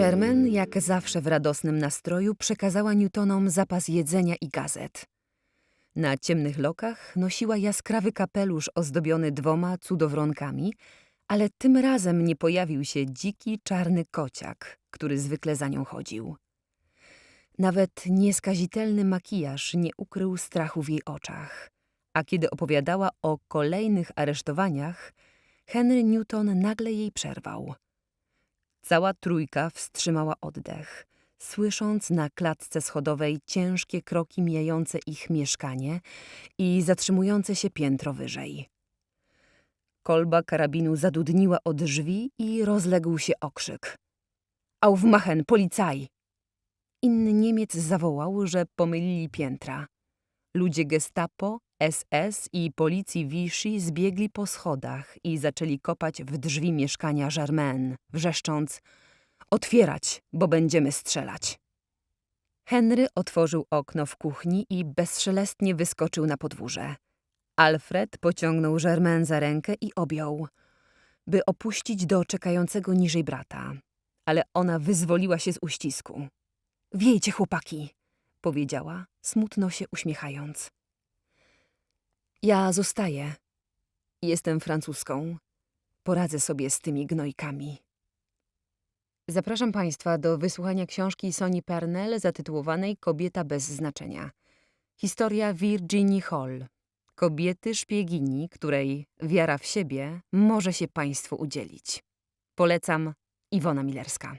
Germaine, jak zawsze w radosnym nastroju, przekazała Newtonom zapas jedzenia i gazet. Na ciemnych lokach nosiła jaskrawy kapelusz ozdobiony dwoma cudowronkami, ale tym razem nie pojawił się dziki, czarny kociak, który zwykle za nią chodził. Nawet nieskazitelny makijaż nie ukrył strachu w jej oczach, a kiedy opowiadała o kolejnych aresztowaniach, Henry Newton nagle jej przerwał. Cała trójka wstrzymała oddech, słysząc na klatce schodowej ciężkie kroki mijające ich mieszkanie i zatrzymujące się piętro wyżej. Kolba karabinu zadudniła od drzwi i rozległ się okrzyk. Aufmachen, policaj! Inny Niemiec zawołał, że pomylili piętra. Ludzie gestapo, SS i policji Vichy zbiegli po schodach i zaczęli kopać w drzwi mieszkania Germaine, wrzeszcząc Otwierać, bo będziemy strzelać. Henry otworzył okno w kuchni i bezszelestnie wyskoczył na podwórze. Alfred pociągnął Germaine za rękę i objął, by opuścić do czekającego niżej brata. Ale ona wyzwoliła się z uścisku. Wiejcie, chłopaki, powiedziała, smutno się uśmiechając. Ja zostaję. Jestem francuską. Poradzę sobie z tymi gnojkami. Zapraszam Państwa do wysłuchania książki Soni Pernell zatytułowanej Kobieta bez znaczenia. Historia Virginia Hall. Kobiety szpiegini, której wiara w siebie może się Państwu udzielić. Polecam Iwona Milerska.